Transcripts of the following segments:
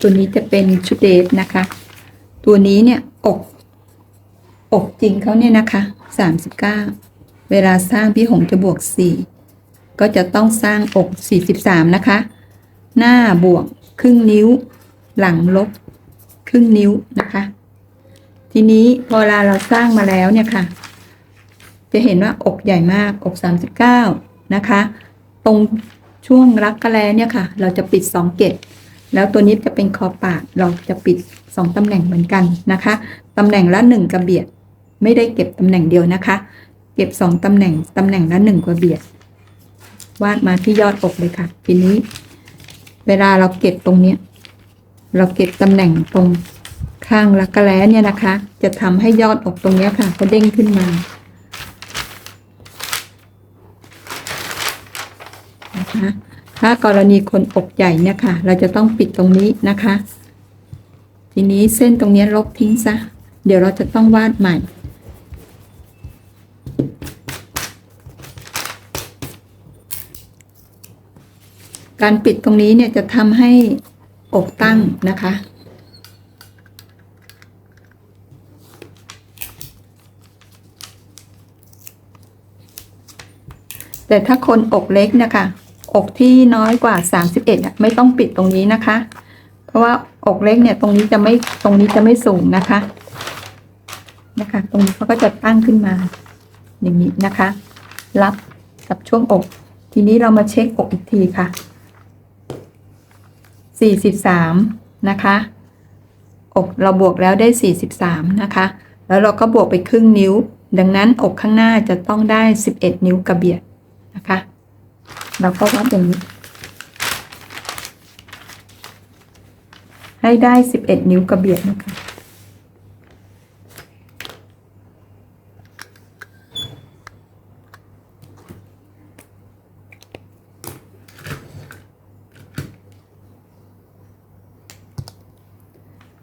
ตัวนี้จะเป็นชุดเดทนะคะ ตัวนี้เนี่ยอกอกจริงเขาเนี่ยนะคะสามสิบเก้าเวลาสร้างพี่หงจะบวกสี่ก็จะต้องสร้างอกสี่สิบสามนะคะ หน้าบวกครึ่งนิ้ว หลังลบครึ่งนิ้วนะคะ ทีนี้พอเวลาเราสร้างมาแล้วเนี่ยค่ะ จะเห็นว่าอกใหญ่มากอกสามสิบเก้านะคะ ตรงช่วงรักกระแลเนี่ยค่ะ เราจะปิดสองเกต แล้วตัวนี้จะเป็นคอปากเราจะปิดสองตำแหน่งเหมือนกันนะคะตำแหน่งละหนึ่งกระเบียด ไม่ได้เก็บตำแหน่งเดียวนะคะ เก็บสองตำแหน่งตำแหน่งละหนึ่งกระเบียด วาดมาที่ยอดอกเลยค่ะ ทีนี้ เวลาเราเก็บตรงเนี้ยเราเก็บตำแหน่งตรงข้างรักกระแลเนี่ยนะคะ จะทำให้ยอดอกตรงเนี้ยค่ะก็เด้งขึ้นมานะคะ ถ้ากรณีคนอกใหญ่เนี่ยค่ะ เราจะต้องปิดตรงนี้นะคะ ทีนี้เส้นตรงนี้ลบทิ้งซะ เดี๋ยวเราจะต้องวาดใหม่ การปิดตรงนี้เนี่ยจะทำให้อกตั้งนะคะแต่ถ้าคนอกเล็กนะคะ อกที่น้อยกว่า 31อะไม่ต้องปิดตรงนี้นะคะ เพราะว่าอกเล็กเนี่ยตรงนี้จะไม่ตรงนี้จะไม่สูงนะคะ นะคะ ตรงนี้เขาก็จะตั้งขึ้นมา อย่างนี้นะคะ รับกับช่วงอก ทีนี้เรามาเช็คอกอีกทีค่ะ 43 นะคะ อกเราบวกแล้วได้ 43 นะคะ แล้วเราก็บวกไปครึ่งนิ้ว ดังนั้นอกข้างหน้าจะต้องได้ 11 นิ้วกระเบียดนะคะ เราก็วัดอย่างนี้ ให้ได้11นิ้วกระเบียดนะคะ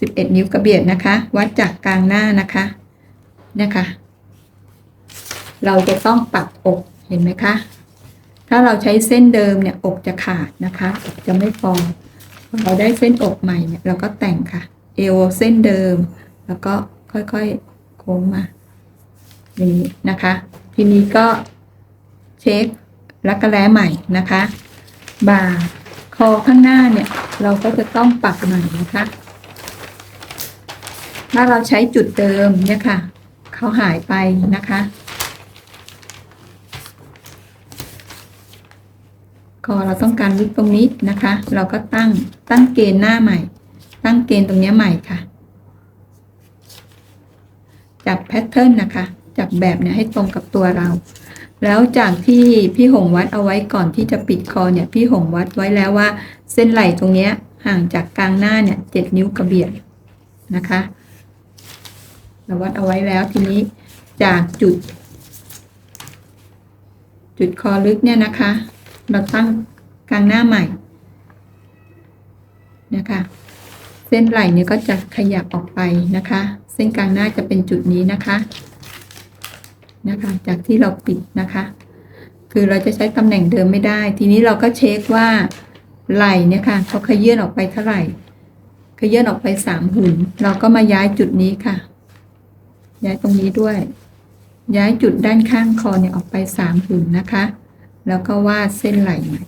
11นิ้วกระเบียดนะคะ วัดจากกลางหน้านะคะ นะคะ เราจะต้องปักอกเห็นไหมคะ ถ้าเราใช้เส้นเดิมเนี่ยอกจะขาดนะคะจะไม่พอพอเราได้เส้นอกใหม่เนี่ยเราก็แต่งค่ะ เอวเส้นเดิม แล้วก็ค่อยๆโค้งมาอย่างนี้นะคะ ทีนี้ก็เช็ครักแร้ใหม่นะคะ บ่าคอข้างหน้าเนี่ยเราก็จะต้องปักใหม่นะคะ ถ้าเราใช้จุดเดิมเนี่ยค่ะ เขาหายไปนะคะ คอเราต้องการลึกตรงนี้นะคะ เราก็ตั้งตั้งเกณฑ์หน้าใหม่ ตั้งเกณฑ์ตรงนี้ใหม่ค่ะ จับแพทเทิร์นนะคะ จับแบบเนี่ยให้ตรงกับตัวเรา แล้วจากที่พี่หงวัดเอาไว้ก่อนที่จะปิดคอเนี่ย พี่หงวัดไว้แล้วว่า เส้นไหล่ตรงนี้ห่างจากกลางหน้าเนี่ยเจ็ดนิ้วกระเบียดนะคะเราวัดเอาไว้แล้วทีนี้จากจุด จุดคอลึกเนี่ยนะคะ เราตั้งกลางหน้าใหม่นะคะ เส้นไหล่เนี่ยก็จะขยับออกไปนะคะ เส้นกลางหน้าจะเป็นจุดนี้นะคะนะคะ จากที่เราปิดนะคะ คือเราจะใช้ตำแหน่งเดิมไม่ได้ ทีนี้เราก็เช็คว่าไหล่เนี่ยค่ะเขาขยื่นออกไปเท่าไหร่ขยื่นออกไปสามหุ่น เราก็มาย้ายจุดนี้ค่ะ ย้ายตรงนี้ด้วย ย้ายจุดด้านข้างคอเนี่ยออกไปสามหุ่นนะคะ แล้วก็วาดเส้นไหล่ใหม่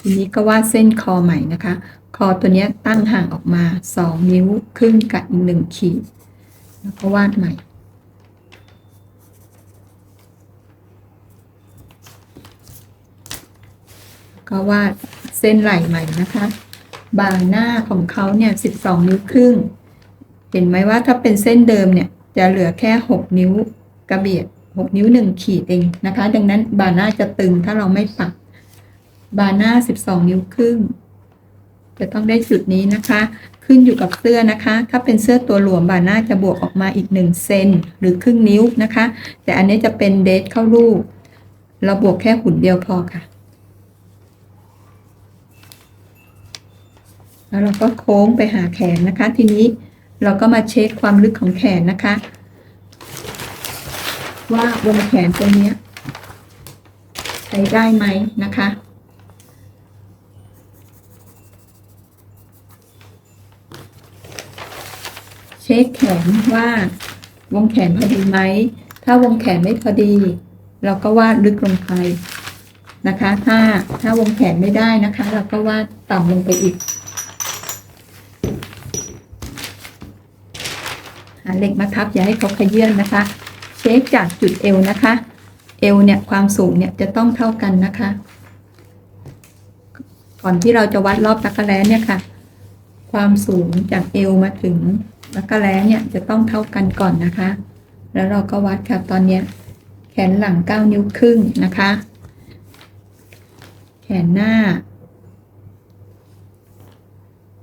ทีนี้ก็วาดเส้นคอใหม่นะคะ คอตัวนี้ตั้งห่างออกมาสองนิ้วครึ่งกับอีกหนึ่งขีด แล้วก็วาดใหม่ ก็วาดเส้นไหล่ใหม่นะคะ บางหน้าของเขาเนี่ยสิบสองนิ้วครึ่ง เห็นไหมว่าถ้าเป็นเส้นเดิมเนี่ย จะเหลือแค่หกนิ้วกระเบียด หกนิ้วหนึ่งขีดเองนะคะ ดังนั้นบาหน้าจะตึงถ้าเราไม่ปัก บาหน้าสิบสองนิ้วครึ่ง จะต้องได้จุดนี้นะคะ ขึ้นอยู่กับเสื้อนะคะ ถ้าเป็นเสื้อตัวหลวมบาหน้าจะบวกออกมาอีกหนึ่งเซนหรือครึ่งนิ้วนะคะ แต่อันนี้จะเป็นเดทเข้ารูป เราบวกแค่หุ่นเดียวพอค่ะ แล้วเราก็โค้งไปหาแขนนะคะ ทีนี้เราก็มาเช็คความลึกของแขนนะคะ ว่าบนแขนตรงนี้ใช้ได้ไหมนะคะ เช็คแขนว่าวงแขนพอดีไหม ถ้าวงแขนไม่พอดี เราก็วาดลึกลงไปนะคะ ถ้าถ้าวงแขนไม่ได้นะคะ เราก็วาดต่ำลงไปอีกหาเหล็กมาทับอย่าให้เขาขยื่นนะคะ เช็คจากจุดเอวนะคะ เอวเนี่ยความสูงเนี่ยจะต้องเท่ากันนะคะ ก่อนที่เราจะวัดรอบตะกร้เนี่ยค่ะ ความสูงจากเอวมาถึงตะกร้เนี่ยจะต้องเท่ากันก่อนนะคะ แล้วเราก็วัดค่ะตอนเนี้ยแขนหลังเก้านิ้วครึ่งนะคะ แขนหน้า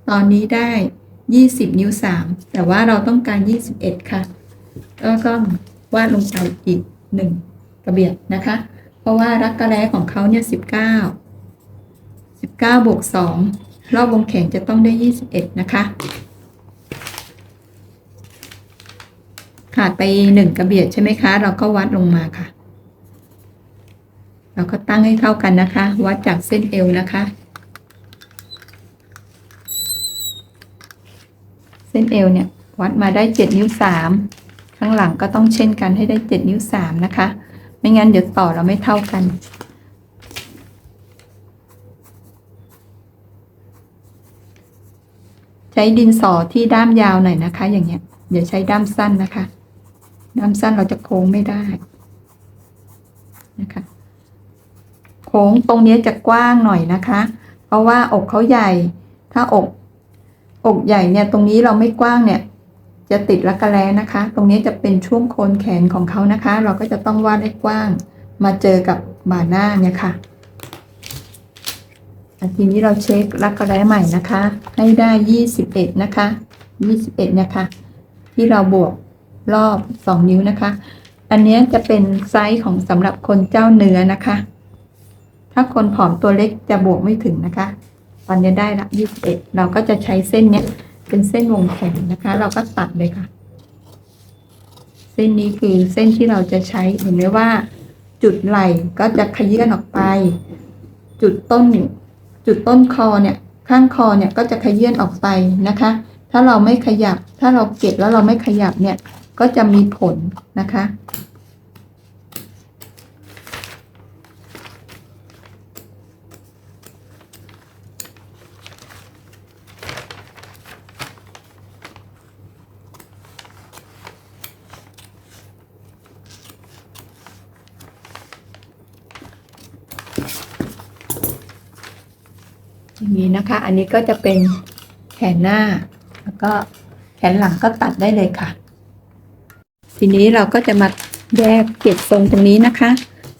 ตอนนี้ได้ยี่สิบนิ้วสามแต่ว่าเราต้องการยี่สิบเอ็ดค่ะ ก็ก็ วาดลงไปอีกหนึ่งกระเบียดนะคะ เพราะว่ารักกระแร้ของเขาเนี่ยสิบเก้าสิบเก้าบวกสองรอบวงแขนจะต้องได้ยี่สิบเอ็ดนะคะขาดไปหนึ่งกระเบียดใช่ไหมคะ เราก็วัดลงมาค่ะ เราก็ตั้งให้เท่ากันนะคะ วัดจากเส้นเอวนะคะ เส้นเอวเนี่ย วัดมาได้เจ็ดนิ้วสามางหลังก็ต้องเช่นกันให้ได้เจ็ดนิ้วสามนะคะ ไม่งั้นเดี๋ยวต่อเราไม่เท่ากัน ใช้ดินสอที่ด้ามยาวหน่อยนะคะ อย่างเงี้ยอย่าใช้ด้ามสั้นนะคะ ด้ามสั้นเราจะโค้งไม่ได้นะคะ โค้งตรงนี้จะกว้างหน่อยนะคะ เพราะว่าอกเขาใหญ่ ถ้าอก อกใหญ่เนี่ยตรงนี้เราไม่กว้างเนี่ย จะติดรักแร้นะคะ ตรงนี้จะเป็นช่วงโคนแขนของเขานะคะ เราก็จะต้องวาดให้กว้าง มาเจอกับบ่าหน้าเนี่ยค่ะทีนี้เราเช็ครักแร้ใหม่นะคะ ให้ได้ยี่สิบเอ็ดนะคะยี่สิบเนี่ยค่ะ ที่เราบวกรอบสองนิ้วนะคะ อันนี้จะเป็นไซส์ของสำหรับคนเจ้าเนื้อนะคะ ถ้าคนผอมตัวเล็กจะบวกไม่ถึงนะคะ ตอนนี้ได้ละยี่สิบเอ็ดเราก็จะใช้เส้นเนี้ย เป็นเส้นวงแขนนะคะ เราก็ตัดเลยค่ะ เส้นนี้คือเส้นที่เราจะใช้เห็นไหมว่า จุดไหล่ก็จะขยื่นออกไป จุดต้นจุดต้นคอเนี่ยข้างคอเนี่ยก็จะขยื่นออกไปนะคะ ถ้าเราไม่ขยับ ถ้าเราเก็บแล้วเราไม่ขยับเนี่ย ก็จะมีผลนะคะ นี้นะคะ อันนี้ก็จะเป็นแขนหน้า แล้วก็แขนหลังก็ตัดได้เลยค่ะ ทีนี้เราก็จะมาแยกเก็บทรงตรงนี้นะคะ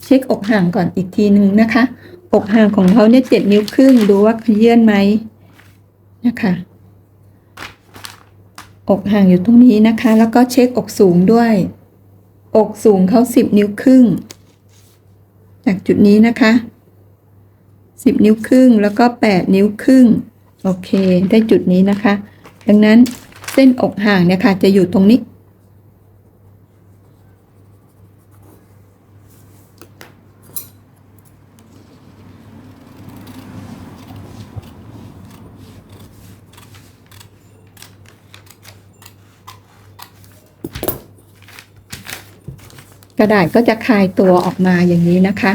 เช็คอกห่างก่อนอีกทีหนึ่งนะคะ อกห่างของเขาเนี่ยเจ็ดนิ้วครึ่งดูว่าขยื่นไหมนะคะ อกห่างอยู่ตรงนี้นะคะ แล้วก็เช็คอกสูงด้วย อกสูงเขาสิบนิ้วครึ่งจากจุดนี้นะคะ สิบนิ้วครึ่งแล้วก็แปดนิ้วครึ่งโอเค ได้จุดนี้นะคะ ดังนั้นเส้นอกห่างเนี่ยค่ะจะอยู่ตรงนี้ กระดาษก็จะคลายตัวออกมาอย่างนี้นะคะ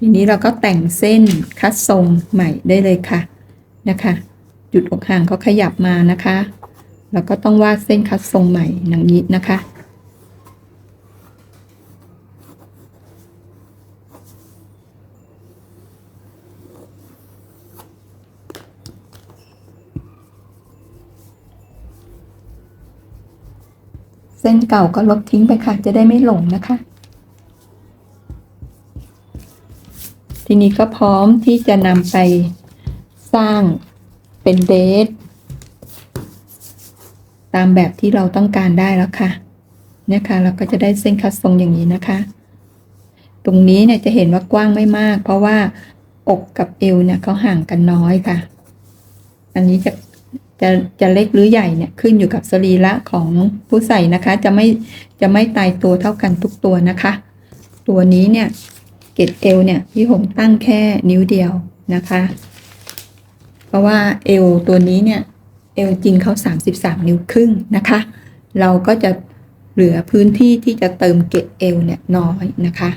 ทีนี้เราก็แต่งเส้นคัดทรงใหม่ได้เลยค่ะนะคะ จุดอกห่างเขาขยับมานะคะเราก็ต้องวาดเส้นคัดทรงใหม่อย่างนี้นะคะ เส้นเก่าก็ลบทิ้งไปค่ะ จะได้ไม่หลงนะคะ ทีนี้ก็พร้อมที่จะนำไปสร้างเป็นเดทตามแบบที่เราต้องการได้แล้วค่ะนะคะเราก็จะได้เส้นคัดทรงอย่างนี้นะคะ ตรงนี้เนี่ยจะเห็นว่ากว้างไม่มาก เพราะว่าอกกับเอวเนี่ยเขาห่างกันน้อยค่ะ อันนี้จะจะจะเล็กหรือใหญ่เนี่ยขึ้นอยู่กับสรีระของผู้ใส่นะคะ จะไม่จะไม่ตายตัวเท่ากันทุกตัวนะคะ ตัวนี้เนี่ย เกตเอวเนี่ยพี่หงตั้งแค่นิ้วเดียวนะคะ เพราะว่าเอวตัวนี้เนี่ยเอวจริงเขา33 นิ้วครึ่งนะคะ เราก็จะเหลือพื้นที่ที่จะเติมเกตเอวเนี่ยน้อยนะคะ